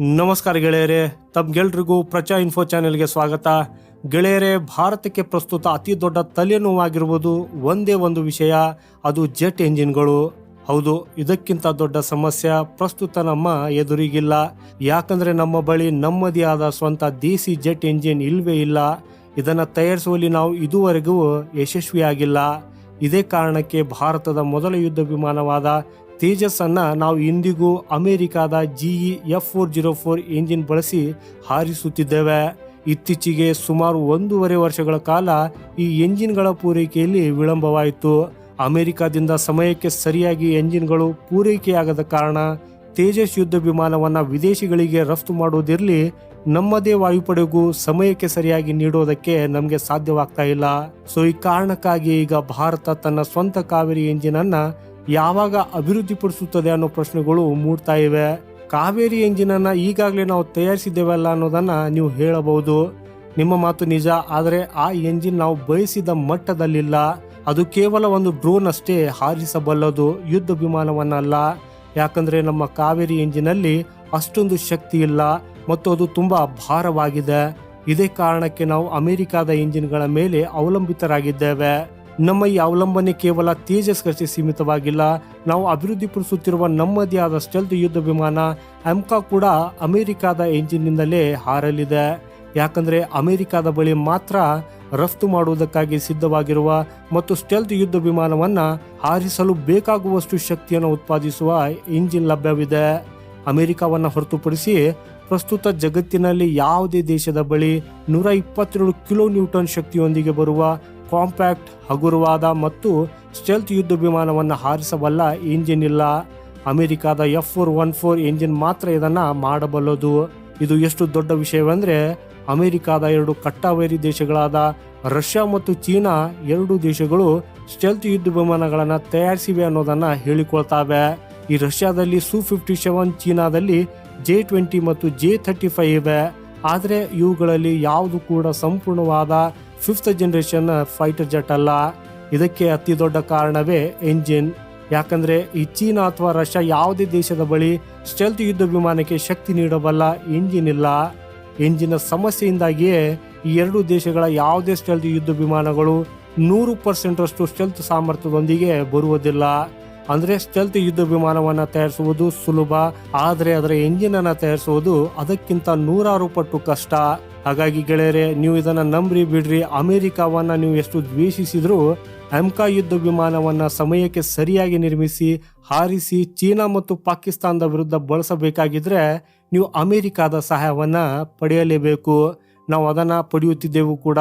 ನಮಸ್ಕಾರ ಗೆಳೆಯರೇ ತಮ್ಗೆಲ್ರಿಗೂ ಪ್ರಚಾ ಇನ್ಫೋ ಚಾನೆಲ್ಗೆ ಸ್ವಾಗತ. ಗೆಳೆಯರೇ, ಭಾರತಕ್ಕೆ ಪ್ರಸ್ತುತ ಅತಿ ದೊಡ್ಡ ತಲೆನೋವಾಗಿರುವುದು ಒಂದೇ ಒಂದು ವಿಷಯ, ಅದು ಜೆಟ್ ಎಂಜಿನ್ಗಳು. ಹೌದು, ಇದಕ್ಕಿಂತ ದೊಡ್ಡ ಸಮಸ್ಯೆ ಪ್ರಸ್ತುತ ನಮ್ಮ ಎದುರಿಗಿಲ್ಲ. ಯಾಕಂದ್ರೆ ನಮ್ಮ ಬಳಿ ನಮ್ಮದೇ ಆದ ಸ್ವಂತ ದೇಸಿ ಜೆಟ್ ಎಂಜಿನ್ ಇಲ್ವೇ ಇಲ್ಲ. ಇದನ್ನ ತಯಾರಿಸುವಲ್ಲಿ ನಾವು ಇದುವರೆಗೂ ಯಶಸ್ವಿಯಾಗಿಲ್ಲ. ಇದೇ ಕಾರಣಕ್ಕೆ ಭಾರತದ ಮೊದಲ ಯುದ್ಧ ವಿಮಾನವಾದ ತೇಜಸ್ ಅನ್ನ ನಾವು ಇಂದಿಗೂ ಅಮೆರಿಕಾದ E F four zero four engine ಬಳಸಿ ಹಾರಿಸುತ್ತಿದ್ದೇವೆ. ಇತ್ತೀಚೆಗೆ ಸುಮಾರು ಒಂದೂವರೆ ವರ್ಷಗಳ ಕಾಲ ಈ ಎಂಜಿನ್ಗಳ ಪೂರೈಕೆಯಲ್ಲಿ ವಿಳಂಬವಾಯಿತು. ಅಮೆರಿಕಾದಿಂದ ಸಮಯಕ್ಕೆ ಸರಿಯಾಗಿ ಎಂಜಿನ್ಗಳು ಪೂರೈಕೆಯಾಗದ ಕಾರಣ ತೇಜಸ್ ಯುದ್ಧ ವಿಮಾನವನ್ನ ವಿದೇಶಿಗಳಿಗೆ ರಫ್ತು ಮಾಡುವುದಿರಲಿ ನಮ್ಮದೇ ವಾಯುಪಡೆಗೂ ಸಮಯಕ್ಕೆ ಸರಿಯಾಗಿ ನೀಡೋದಕ್ಕೆ ನಮಗೆ ಸಾಧ್ಯವಾಗ್ತಾ ಇಲ್ಲ. ಸೊ, ಈ ಕಾರಣಕ್ಕಾಗಿ ಈಗ ಭಾರತ ತನ್ನ ಸ್ವಂತ ಕಾವೇರಿ ಎಂಜಿನ್ ಅನ್ನ ಯಾವಾಗ ಅಭಿವೃದ್ಧಿಪಡಿಸುತ್ತದೆ ಅನ್ನೋ ಪ್ರಶ್ನೆಗಳು ಮೂಡ್ತಾ ಇವೆ. ಕಾವೇರಿ ಎಂಜಿನ್ ಅನ್ನ ಈಗಾಗಲೇ ನಾವು ತಯಾರಿಸಿದ್ದೇವಲ್ಲ ಅನ್ನೋದನ್ನ ನೀವು ಹೇಳಬಹುದು. ನಿಮ್ಮ ಮಾತು ನಿಜ, ಆದರೆ ಆ ಎಂಜಿನ್ ನಾವು ಬಯಸಿದ ಮಟ್ಟದಲ್ಲಿಲ್ಲ. ಅದು ಕೇವಲ ಒಂದು ಡ್ರೋನ್ ಅಷ್ಟೇ ಹಾರಿಸಬಲ್ಲದು, ಯುದ್ಧ ವಿಮಾನವನ್ನಲ್ಲ. ಯಾಕಂದ್ರೆ ನಮ್ಮ ಕಾವೇರಿ ಎಂಜಿನಲ್ಲಿ ಅಷ್ಟೊಂದು ಶಕ್ತಿ ಇಲ್ಲ, ಮತ್ತು ಅದು ತುಂಬಾ ಭಾರವಾಗಿದೆ. ಇದೇ ಕಾರಣಕ್ಕೆ ನಾವು ಅಮೆರಿಕಾದ ಎಂಜಿನ್ಗಳ ಮೇಲೆ ಅವಲಂಬಿತರಾಗಿದ್ದೇವೆ. ನಮ್ಮ ಈ ಅವಲಂಬನೆ ಕೇವಲ ತೇಜಸ್ಗಷ್ಟೇ ಸೀಮಿತವಾಗಿಲ್ಲ. ನಾವು ಅಭಿವೃದ್ಧಿಪಡಿಸುತ್ತಿರುವ ನಮ್ಮದೇ ಆದ ಸ್ಟೆಲ್ತ್ ಯುದ್ಧ ವಿಮಾನ ಅಮ್ಕಾ ಕೂಡ ಅಮೆರಿಕಾದ ಎಂಜಿನ್ನಿಂದಲೇ ಹಾರಲಿದೆ. ಯಾಕಂದ್ರೆ ಅಮೆರಿಕಾದ ಬಳಿ ಮಾತ್ರ ರಫ್ತು ಮಾಡುವುದಕ್ಕಾಗಿ ಸಿದ್ಧವಾಗಿರುವ ಮತ್ತು ಸ್ಟೆಲ್ತ್ ಯುದ್ಧ ವಿಮಾನವನ್ನ ಹಾರಿಸಲು ಬೇಕಾಗುವಷ್ಟು ಶಕ್ತಿಯನ್ನು ಉತ್ಪಾದಿಸುವ ಇಂಜಿನ್ ಲಭ್ಯವಿದೆ. ಅಮೆರಿಕಾವನ್ನ ಹೊರತುಪಡಿಸಿ ಪ್ರಸ್ತುತ ಜಗತ್ತಿನಲ್ಲಿ ಯಾವುದೇ ದೇಶದ ಬಳಿ ನೂರ ಇಪ್ಪತ್ತೆರಡು ಕಿಲೋ ನ್ಯೂಟನ್ ಶಕ್ತಿಯೊಂದಿಗೆ ಬರುವ ಕಾಂಪ್ಯಾಕ್ಟ್, ಹಗುರವಾದ ಮತ್ತು ಸ್ಟೆಲ್ತ್ ಯುದ್ಧ ವಿಮಾನವನ್ನು ಹಾರಿಸಬಲ್ಲ ಇಂಜಿನ್ ಇಲ್ಲ. ಅಮೆರಿಕಾದ F four one four engine ಮಾತ್ರ ಇದನ್ನ ಮಾಡಬಲ್ಲದು. ಇದು ಎಷ್ಟು ದೊಡ್ಡ ವಿಷಯವೆಂದರೆ, ಅಮೆರಿಕಾದ ಎರಡು ಕಟ್ಟಾವೇರಿ ದೇಶಗಳಾದ ರಷ್ಯಾ ಮತ್ತು ಚೀನಾ ಎರಡು ದೇಶಗಳು ಸ್ಟೆಲ್ತ್ ಯುದ್ಧ ವಿಮಾನಗಳನ್ನು ತಯಾರಿಸಿವೆ ಅನ್ನೋದನ್ನ ಹೇಳಿಕೊಳ್ತಾವೆ. ಈ ರಷ್ಯಾದಲ್ಲಿ ಸು ಫಿಫ್ಟಿ ಸೆವೆನ್, ಚೀನಾದಲ್ಲಿ ಜೆ ಟ್ವೆಂಟಿ ಮತ್ತು ಜೆ ಥರ್ಟಿ ಫೈವ್ ಇವೆ. ಆದರೆ ಇವುಗಳಲ್ಲಿ ಯಾವುದು ಕೂಡ ಸಂಪೂರ್ಣವಾದ ಫಿಫ್ತ್ ಜನರೇಷನ್ ಫೈಟರ್ ಜೆಟ್ ಅಲ್ಲ. ಇದಕ್ಕೆ ಅತಿ ದೊಡ್ಡ ಕಾರಣವೇ ಎಂಜಿನ್ ಯಾಕಂದ್ರೆ ಈ ಚೀನಾ ಅಥವಾ ರಷ್ಯಾ ಯಾವುದೇ ದೇಶದ ಬಳಿ ಸ್ಟೆಲ್ತ್ ಯುದ್ಧ ವಿಮಾನಕ್ಕೆ ಶಕ್ತಿ ನೀಡಬಲ್ಲ ಎಂಜಿನ್ ಇಲ್ಲ. ಎಂಜಿನ ಸಮಸ್ಯೆಯಿಂದಾಗಿಯೇ ಈ ಎರಡು ದೇಶಗಳ ಯಾವುದೇ ಸ್ಟೆಲ್ತ್ ಯುದ್ಧ ವಿಮಾನಗಳು ನೂರು ಪರ್ಸೆಂಟ್ ಅಷ್ಟು ಸ್ಟೆಲ್ತ್ ಸಾಮರ್ಥ್ಯದೊಂದಿಗೆ ಬರುವುದಿಲ್ಲ. ಅಂದ್ರೆ ಸ್ಟೆಲ್ತ್ ಯುದ್ಧ ವಿಮಾನವನ್ನ ತಯಾರಿಸುವುದು ಸುಲಭ, ಆದರೆ ಅದರ ಎಂಜಿನ್ ಅನ್ನ ತಯಾರಿಸುವುದು ಅದಕ್ಕಿಂತ ನೂರಾರು ಪಟ್ಟು ಕಷ್ಟ. ಹಾಗಾಗಿ ಗೆಳೆಯರೆ, ನೀವು ಇದನ್ನು ನಂಬ್ರಿ ಬಿಡ್ರಿ. ಅಮೆರಿಕವನ್ನ ನೀವು ಎಷ್ಟು ದ್ವೇಷಿಸಿದ್ರು ಅಂಕಾ ಯುದ್ಧ ವಿಮಾನವನ್ನ ಸಮಯಕ್ಕೆ ಸರಿಯಾಗಿ ನಿರ್ಮಿಸಿ, ಹಾರಿಸಿ ಚೀನಾ ಮತ್ತು ಪಾಕಿಸ್ತಾನದ ವಿರುದ್ಧ ಬಳಸಬೇಕಾಗಿದ್ರೆ ನೀವು ಅಮೆರಿಕಾದ ಸಹಾಯವನ್ನ ಪಡೆಯಲೇಬೇಕು. ನಾವು ಅದನ್ನ ಪಡೆಯುತ್ತಿದ್ದೆವು ಕೂಡ.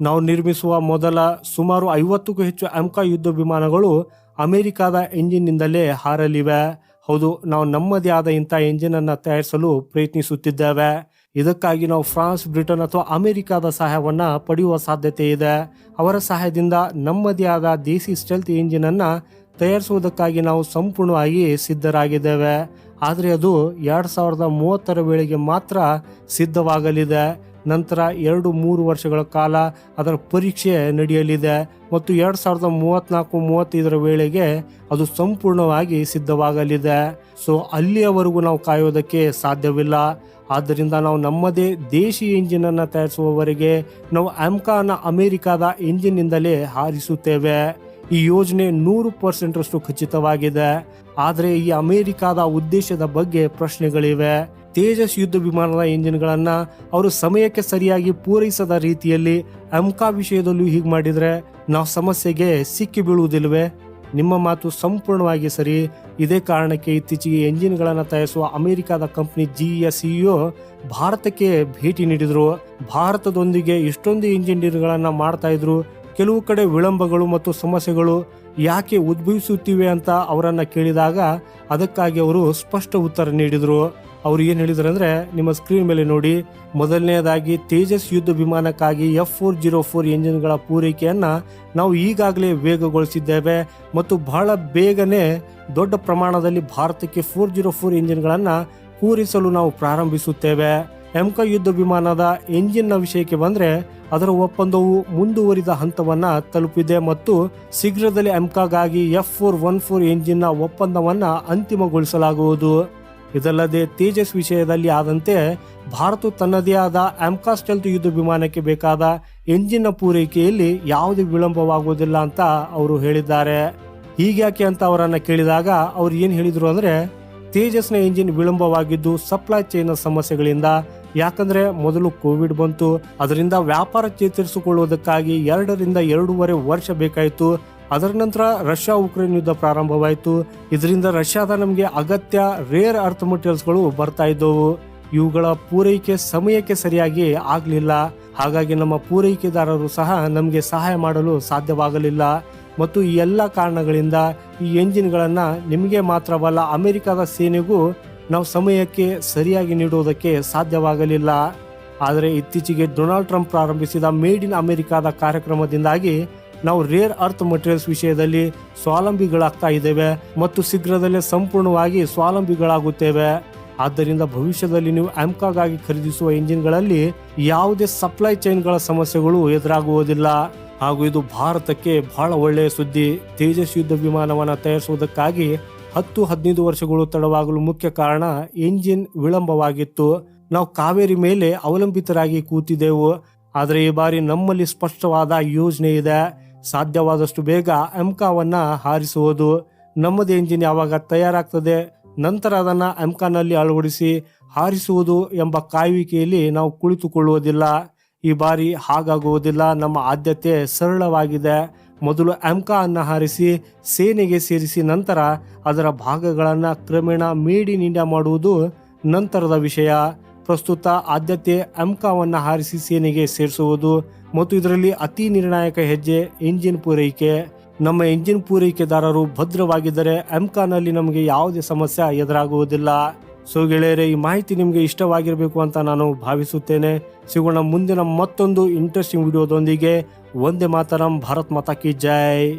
ನಾವು ನಿರ್ಮಿಸುವ ಮೊದಲ ಸುಮಾರು ಐವತ್ತಕ್ಕೂ ಹೆಚ್ಚು ಅಮ್ಕಾ ಯುದ್ಧ ವಿಮಾನಗಳು ಅಮೆರಿಕಾದ ಎಂಜಿನ್ನಿಂದಲೇ ಹಾರಲಿವೆ. ಹೌದು, ನಾವು ನಮ್ಮದೇ ಆದ ಇಂಥ ಎಂಜಿನನ್ನು ತಯಾರಿಸಲು ಪ್ರಯತ್ನಿಸುತ್ತಿದ್ದೇವೆ. ಇದಕ್ಕಾಗಿ ನಾವು ಫ್ರಾನ್ಸ್, ಬ್ರಿಟನ್ ಅಥವಾ ಅಮೆರಿಕಾದ ಸಹಾಯವನ್ನ ಪಡೆಯುವ ಸಾಧ್ಯತೆ ಇದೆ. ಅವರ ಸಹಾಯದಿಂದ ನಮ್ಮದೇ ಆದ ದೇಸಿ ಸ್ಟೆಲ್ತ್ ಇಂಜಿನ್ ಅನ್ನು ತಯಾರಿಸುವುದಕ್ಕಾಗಿ ನಾವು ಸಂಪೂರ್ಣವಾಗಿ ಸಿದ್ಧರಾಗಿದ್ದೇವೆ. ಆದರೆ ಅದು ಎರಡು ಸಾವಿರದ ಮೂವತ್ತರ ವೇಳೆಗೆ ಮಾತ್ರ ಸಿದ್ಧವಾಗಲಿದೆ. ನಂತರ ಎರಡು ಮೂರು ವರ್ಷಗಳ ಕಾಲ ಅದರ ಪರೀಕ್ಷೆ ನಡೆಯಲಿದೆ ಮತ್ತು ಎರಡು ಸಾವಿರದ ಮೂವತ್ನಾಲ್ಕು ಮೂವತ್ತೈದರ ವೇಳೆಗೆ ಅದು ಸಂಪೂರ್ಣವಾಗಿ ಸಿದ್ಧವಾಗಲಿದೆ. ಸೊ, ಅಲ್ಲಿಯವರೆಗೂ ನಾವು ಕಾಯೋದಕ್ಕೆ ಸಾಧ್ಯವಿಲ್ಲ. ಆದ್ದರಿಂದ ನಾವು ನಮ್ಮದೇ ದೇಶಿ ಇಂಜಿನ್ ಅನ್ನು ತಯಾರಿಸುವವರೆಗೆ ನಾವು ಆಮ್ಕಾನ ಅಮೆರಿಕಾದ ಇಂಜಿನ್ನಿಂದಲೇ ಹಾರಿಸುತ್ತೇವೆ. ಈ ಯೋಜನೆ ನೂರು ಪರ್ಸೆಂಟ್ ಅಷ್ಟು ಖಚಿತವಾಗಿದೆ. ಆದರೆ ಈ ಅಮೆರಿಕಾದ ಉದ್ದೇಶದ ಬಗ್ಗೆ ಪ್ರಶ್ನೆಗಳಿವೆ. ತೇಜಸ್ ಯುದ್ಧ ವಿಮಾನದ ಇಂಜಿನ್ಗಳನ್ನು ಅವರು ಸಮಯಕ್ಕೆ ಸರಿಯಾಗಿ ಪೂರೈಸದ ರೀತಿಯಲ್ಲಿ ಅಮ್ಕಾ ವಿಷಯದಲ್ಲೂ ಹೀಗೆ ಮಾಡಿದರೆ ನಾವು ಸಮಸ್ಯೆಗೆ ಸಿಕ್ಕಿ ಬೀಳುವುದಿಲ್ಲವೇ ನಿಮ್ಮ ಮಾತು ಸಂಪೂರ್ಣವಾಗಿ ಸರಿ. ಇದೇ ಕಾರಣಕ್ಕೆ ಇತ್ತೀಚೆಗೆ ಎಂಜಿನ್ಗಳನ್ನು ತಯಾರಿಸುವ ಅಮೆರಿಕದ ಕಂಪನಿ ಜಿಇಯ ಸಿಇಒ ಭಾರತಕ್ಕೆ ಭೇಟಿ ನೀಡಿದರು. ಭಾರತದೊಂದಿಗೆ ಇಷ್ಟೊಂದು ಇಂಜಿನಿಯರ್ಗಳನ್ನು ಮಾಡ್ತಾ ಇದ್ರು. ಕೆಲವು ಕಡೆ ವಿಳಂಬಗಳು ಮತ್ತು ಸಮಸ್ಯೆಗಳು ಯಾಕೆ ಉದ್ಭವಿಸುತ್ತಿವೆ ಅಂತ ಅವರನ್ನು ಕೇಳಿದಾಗ ಅದಕ್ಕಾಗಿ ಅವರು ಸ್ಪಷ್ಟ ಉತ್ತರ ನೀಡಿದ್ರು. ಅವ್ರು ಏನು ಹೇಳಿದ್ರು ಅಂದ್ರೆ, ನಿಮ್ಮ ಸ್ಕ್ರೀನ್ ಮೇಲೆ ನೋಡಿ ಮೊದಲನೆಯದಾಗಿ ತೇಜಸ್ ಯುದ್ಧ ವಿಮಾನಕ್ಕಾಗಿ ಎಫ್ ಫೋರ್ ಜೀರೋ ಫೋರ್ ಎಂಜಿನ್ಗಳ ಪೂರೈಕೆಯನ್ನು ನಾವು ಈಗಾಗಲೇ ವೇಗಗೊಳಿಸಿದ್ದೇವೆ ಮತ್ತು ಬಹಳ ಬೇಗನೆ ದೊಡ್ಡ ಪ್ರಮಾಣದಲ್ಲಿ ಭಾರತಕ್ಕೆ ಫೋರ್ ಜೀರೋ ಫೋರ್ ಎಂಜಿನ್ಗಳನ್ನು ಪೂರೈಸಲು ನಾವು ಪ್ರಾರಂಭಿಸುತ್ತೇವೆ. ಎಂಕ ಯುದ್ಧ ವಿಮಾನದ ಎಂಜಿನ್ನ ವಿಷಯಕ್ಕೆ ಬಂದ್ರೆ, ಅದರ ಒಪ್ಪಂದವು ಮುಂದುವರಿದ ಹಂತವನ್ನ ತಲುಪಿದೆ ಮತ್ತು ಶೀಘ್ರದಲ್ಲಿ ಎಮ್ಕಾಗಾಗಿ ಎಫ್ ಫೋರ್ ಒನ್ ಫೋರ್ ಎಂಜಿನ್ನ ಒಪ್ಪಂದವನ್ನ ಅಂತಿಮಗೊಳಿಸಲಾಗುವುದು. ಇದಲ್ಲದೆ ತೇಜಸ್ ವಿಷಯದಲ್ಲಿ ಆದಂತೆ ಭಾರತ ತನ್ನದೇ ಆದ ಆಮ್ಕಾಸ್ಟೆಲ್ತ್ ಯುದ್ಧ ವಿಮಾನಕ್ಕೆ ಬೇಕಾದ ಎಂಜಿನ್ನ ಪೂರೈಕೆಯಲ್ಲಿ ಯಾವುದೇ ವಿಳಂಬವಾಗುವುದಿಲ್ಲ ಅಂತ ಅವರು ಹೇಳಿದ್ದಾರೆ. ಹೀಗ್ಯಾಕೆ ಅಂತ ಅವರನ್ನು ಕೇಳಿದಾಗ ಅವ್ರು ಏನು ಹೇಳಿದರು ಅಂದ್ರೆ, ತೇಜಸ್ನ ಎಂಜಿನ್ ವಿಳಂಬವಾಗಿದ್ದು ಸಪ್ಲೈ ಚೈನ್ ಸಮಸ್ಯೆಗಳಿಂದ, ಯಾಕಂದ್ರೆ ಮೊದಲು ಕೋವಿಡ್ ಬಂತು, ಅದರಿಂದ ವ್ಯಾಪಾರ ಚೇತರಿಸಿಕೊಳ್ಳುವುದಕ್ಕಾಗಿ ಎರಡರಿಂದ ಎರಡೂವರೆ ವರ್ಷ ಬೇಕಾಯಿತು ಅದರ ನಂತರ ರಷ್ಯಾ ಉಕ್ರೇನ್ ಯುದ್ಧ ಪ್ರಾರಂಭವಾಯಿತು. ಇದರಿಂದ ರಷ್ಯಾದ ನಮಗೆ ಅಗತ್ಯ ರೇರ್ ಅರ್ತ್ ಮಟೀರಿಯಲ್ಸ್ಗಳು ಬರ್ತಾ ಇದ್ದವು. ಇವುಗಳ ಪೂರೈಕೆ ಸಮಯಕ್ಕೆ ಸರಿಯಾಗಿ ಆಗಲಿಲ್ಲ. ಹಾಗಾಗಿ ನಮ್ಮ ಪೂರೈಕೆದಾರರು ಸಹ ನಮಗೆ ಸಹಾಯ ಮಾಡಲು ಸಾಧ್ಯವಾಗಲಿಲ್ಲ. ಮತ್ತು ಈ ಎಲ್ಲ ಕಾರಣಗಳಿಂದ ಈ ಎಂಜಿನ್ಗಳನ್ನು ನಿಮಗೆ ಮಾತ್ರವಲ್ಲ ಅಮೆರಿಕದ ಸೇನೆಗೂ ನಾವು ಸಮಯಕ್ಕೆ ಸರಿಯಾಗಿ ನೀಡುವುದಕ್ಕೆ ಸಾಧ್ಯವಾಗಲಿಲ್ಲ. ಆದರೆ ಇತ್ತೀಚೆಗೆ ಡೊನಾಲ್ಡ್ ಟ್ರಂಪ್ ಪ್ರಾರಂಭಿಸಿದ ಮೇಡ್ ಇನ್ ಅಮೆರಿಕಾದ ಕಾರ್ಯಕ್ರಮದಿಂದಾಗಿ ನಾವು ರೇರ್ ಅರ್ಥ್ ಮಟೀರಿಯಲ್ಸ್ ವಿಷಯದಲ್ಲಿ ಸ್ವಾವಲಂಬಿಗಳಾಗ್ತಾ ಇದ್ದೇವೆ ಮತ್ತು ಶೀಘ್ರದಲ್ಲೇ ಸಂಪೂರ್ಣವಾಗಿ ಸ್ವಾವಲಂಬಿಗಳಾಗುತ್ತೇವೆ. ಆದ್ದರಿಂದ ಭವಿಷ್ಯದಲ್ಲಿ ನೀವು ಆಮ್ಕಾಗಾಗಿ ಖರೀದಿಸುವ ಇಂಜಿನ್ಗಳಲ್ಲಿ ಯಾವುದೇ ಸಪ್ಲೈ ಚೈನ್ಗಳ ಸಮಸ್ಯೆಗಳು ಎದುರಾಗುವುದಿಲ್ಲ. ಹಾಗೂ ಇದು ಭಾರತಕ್ಕೆ ಬಹಳ ಒಳ್ಳೆಯ ಸುದ್ದಿ. ತೇಜಸ್ ಯುದ್ಧ ವಿಮಾನವನ್ನು ತಯಾರಿಸುವುದಕ್ಕಾಗಿ ಹತ್ತು ಹದಿನೈದು ವರ್ಷಗಳು ತಡವಾಗಲು ಮುಖ್ಯ ಕಾರಣ ಇಂಜಿನ್ ವಿಳಂಬವಾಗಿತ್ತು. ನಾವು ಕಾವೇರಿ ಮೇಲೆ ಅವಲಂಬಿತರಾಗಿ ಕೂತಿದ್ದೆವು. ಆದರೆ ಈ ಬಾರಿ ನಮ್ಮಲ್ಲಿ ಸ್ಪಷ್ಟವಾದ ಯೋಜನೆ ಇದೆ. ಸಾಧ್ಯವಾದಷ್ಟು ಬೇಗ ಎಮ್ಕಾವನ್ನ ಹಾರಿಸುವುದು ನಮ್ಮದು ಎಂಜಿನ್ ಯಾವಾಗ ತಯಾರಾಗ್ತದೆ, ನಂತರ ಅದನ್ನ ಎಮ್ಕಾನಲ್ಲಿ ಅಳವಡಿಸಿ ಹಾರಿಸುವುದು ಎಂಬ ಕಾಯುವಿಕೆಯಲ್ಲಿ ನಾವು ಕುಳಿತುಕೊಳ್ಳುವುದಿಲ್ಲ. ಈ ಬಾರಿ ಹಾಗಾಗುವುದಿಲ್ಲ. ನಮ್ಮ ಆದ್ಯತೆ ಸರಳವಾಗಿದೆ. ಮೊದಲು ಎಮ್ಕಾ ಅನ್ನು ಹಾರಿಸಿ, ಸೇನೆಗೆ ಸೇರಿಸಿ, ನಂತರ ಅದರ ಭಾಗಗಳನ್ನು ಕ್ರಮೇಣ ಮೇಡ್ ಇನ್ ಮಾಡುವುದು ನಂತರದ ವಿಷಯ. ಪ್ರಸ್ತುತ ಆದ್ಯತೆ ಎಮ್ಕಾವನ್ನು ಹಾರಿಸಿ, ಸೇನೆಗೆ ಸೇರಿಸುವುದು ಮತ್ತು ಇದರಲ್ಲಿ ಅತಿ ನಿರ್ಣಾಯಕ ಹೆಜ್ಜೆ ಇಂಜಿನ್ ಪೂರೈಕೆ. ನಮ್ಮ ಇಂಜಿನ್ ಪೂರೈಕೆದಾರರು ಭದ್ರವಾಗಿದ್ದರೆ ಎಂಕಾನಲ್ಲಿ ನಮಗೆ ಯಾವುದೇ ಸಮಸ್ಯೆ ಎದುರಾಗುವುದಿಲ್ಲ. ಸೊ ಗೆಳೆಯರೆ, ಈ ಮಾಹಿತಿ ನಿಮಗೆ ಇಷ್ಟವಾಗಿರಬೇಕು ಅಂತ ನಾನು ಭಾವಿಸುತ್ತೇನೆ. ಸಿಗೋಣ ಮುಂದಿನ ಮತ್ತೊಂದು ಇಂಟ್ರೆಸ್ಟಿಂಗ್ ವಿಡಿಯೋದೊಂದಿಗೆ ಒಂದೇ ಮಾತರಂ, ಭಾರತ್ ಮಾತಾ ಕಿ ಜೈ.